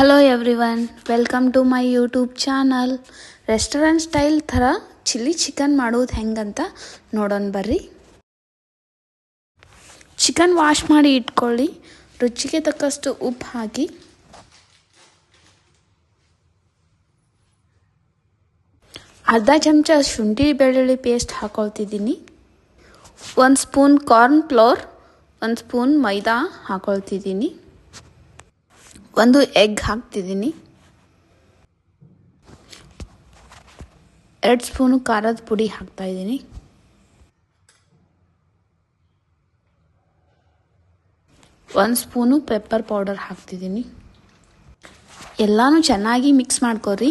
Hello everyone welcome to my YouTube channel restaurant style ಥರ chilli chicken ಮಾಡೋದು ಹೆಂಗಂತ ನೋಡೋಣ ಬರ್ರಿ. ಚಿಕನ್ ವಾಶ್ ಮಾಡಿ ಇಟ್ಕೊಳ್ಳಿ, ರುಚಿಗೆ ತಕ್ಕಷ್ಟು ಉಪ್ಪು ಹಾಕಿ. ಅರ್ಧ ಚಮಚ ಶುಂಠಿ ಬೆಳ್ಳುಳ್ಳಿ ಪೇಸ್ಟ್ ಹಾಕೊಳ್ತಿದ್ದೀನಿ. ಒಂದು ಸ್ಪೂನ್ ಕಾರ್ನ್ ಫ್ಲೋರ್ ಒಂದು ಸ್ಪೂನ್ ಮೈದಾ ಹಾಕೊಳ್ತಿದ್ದೀನಿ. ಒಂದು ಎಗ್ ಹಾಕ್ತಿದ್ದೀನಿ. ಎರಡು ಸ್ಪೂನು ಖಾರದ ಪುಡಿ ಹಾಕ್ತಾಯಿದ್ದೀನಿ ಒಂದು ಸ್ಪೂನು ಪೆಪ್ಪರ್ ಪೌಡರ್ ಹಾಕ್ತಿದ್ದೀನಿ. ಎಲ್ಲನೂ ಚೆನ್ನಾಗಿ ಮಿಕ್ಸ್ ಮಾಡ್ಕೊರಿ.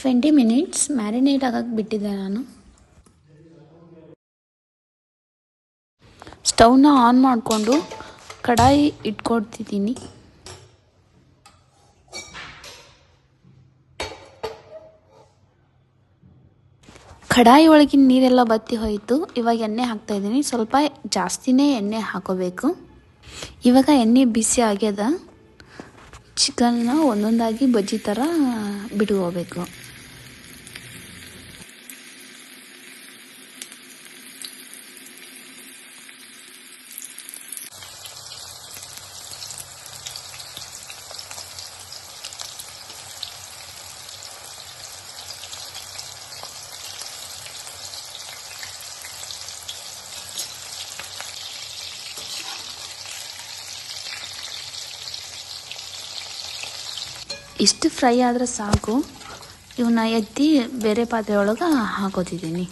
ಟ್ವೆಂಟಿ ಮಿನಿಟ್ಸ್ ಮ್ಯಾರಿನೇಟ್ ಆಗಕ್ಕೆ ಬಿಟ್ಟಿದ್ದೆ ನಾನು. ಸ್ಟವ್ನ ಆನ್ ಮಾಡಿಕೊಂಡು ಕಡಾಯಿ ಇಟ್ಕೊಡ್ತಿದ್ದೀನಿ. ಕಡಾಯಿ ಒಳಗಿನ ನೀರೆಲ್ಲ ಬತ್ತಿ ಹೋಯಿತು. ಇವಾಗ ಎಣ್ಣೆ ಹಾಕ್ತಾ ಇದ್ದೀನಿ. ಸ್ವಲ್ಪ ಜಾಸ್ತಿನೇ ಎಣ್ಣೆ ಹಾಕೋಬೇಕು. ಇವಾಗ ಎಣ್ಣೆ ಬಿಸಿ ಆಗ್ಯದ. ಚಿಕನ್ನ ಒಂದೊಂದಾಗಿ ಬಜ್ಜಿ ಥರ ಬಿಟ್ಕೋಬೇಕು. ಇಷ್ಟು ಫ್ರೈ ಆದರೆ ಸಾಕು. ಇವನ್ನ ಎತ್ತಿ ಬೇರೆ ಪಾತ್ರೆ ಒಳಗೆ ಹಾಕೋತಿದ್ದೀನಿ.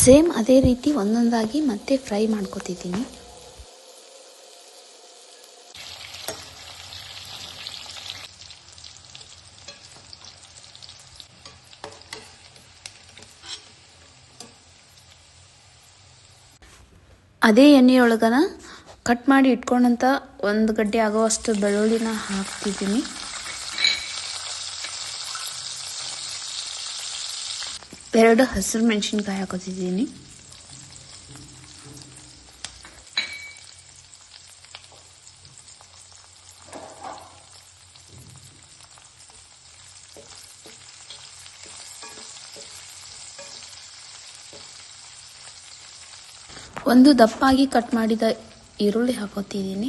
ಸೇಮ್ ಅದೇ ರೀತಿ ಒಂದೊಂದಾಗಿ ಮತ್ತೆ ಫ್ರೈ ಮಾಡ್ಕೋತಿದ್ದೀನಿ. ಅದೇ ಎಣ್ಣೆಯೊಳಗನ ಕಟ್ ಮಾಡಿ ಇಟ್ಕೊಂಡಂಥ ಒಂದು ಗಡ್ಡೆ ಆಗೋವಷ್ಟು ಬೆಳ್ಳುಳ್ಳಿನ ಹಾಕ್ತಿದ್ದೀನಿ. ಎರಡು ಹಸಿರು ಮೆಣಸಿನ್ಕಾಯಿ ಹಾಕೋತಿದ್ದೀನಿ. ಒಂದು ದಪ್ಪಾಗಿ ಕಟ್ ಮಾಡಿದ ಈರುಳ್ಳಿ ಹಾಕೋತಿದ್ದೀನಿ.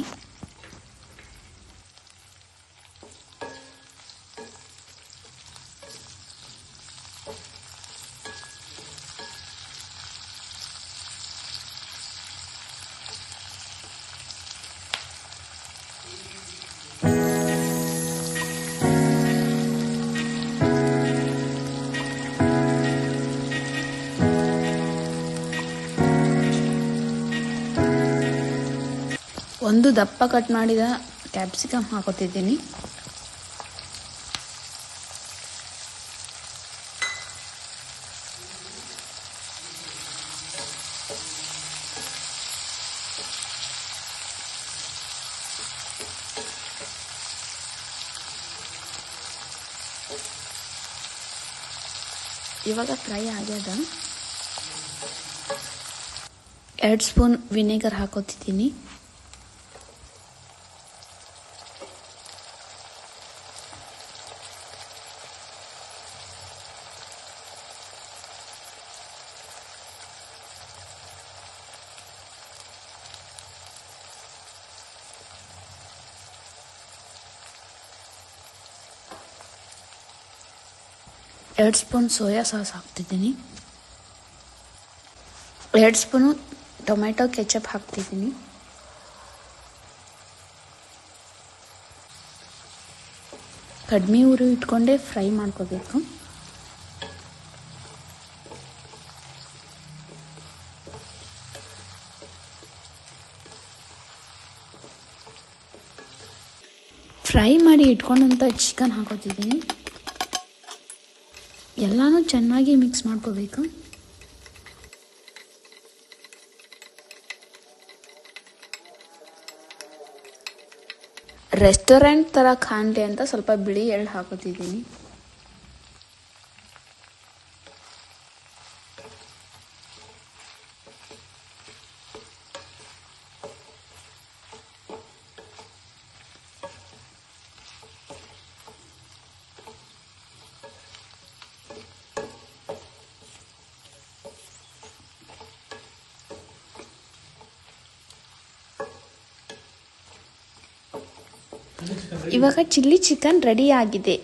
ಒಂದು ದಪ್ಪ ಕಟ್ ಮಾಡಿದ ಕ್ಯಾಪ್ಸಿಕಮ್ ಹಾಕೋತಿದ್ದೀನಿ. ಇವಾಗ ಫ್ರೈ ಆಗ್ಯದ. ಎರಡು ಸ್ಪೂನ್ ವಿನೆಗರ್ ಹಾಕೋತಿದ್ದೀನಿ. ಎರಡು ಸ್ಪೂನ್ ಸೋಯಾ ಸಾಸ್ ಹಾಕ್ತಿದ್ದೀನಿ. ಎರಡು ಸ್ಪೂನು ಟೊಮೆಟೊ ಕೆಚಪ್ ಹಾಕ್ತಿದ್ದೀನಿ. ಕಡಿಮೆ ಉರಿ ಇಟ್ಕೊಂಡೆ ಫ್ರೈ ಮಾಡ್ಕೋಬೇಕು. ಫ್ರೈ ಮಾಡಿ ಇಟ್ಕೊಂಡಂಥ ಚಿಕನ್ ಹಾಕೋತಿದ್ದೀನಿ. ಎಲ್ಲನೂ ಚೆನ್ನಾಗಿ ಮಿಕ್ಸ್ ಮಾಡ್ಕೋಬೇಕು. ರೆಸ್ಟೋರೆಂಟ್ ಥರ ಕಾಣಲಿ ಅಂತ ಸ್ವಲ್ಪ ಬಿಳಿ ಎಳ್ಳು ಹಾಕೋತಿದ್ದೀನಿ. ಇವಾಗ ಚಿಲ್ಲಿ ಚಿಕನ್ ರೆಡಿ ಆಗಿದೆ.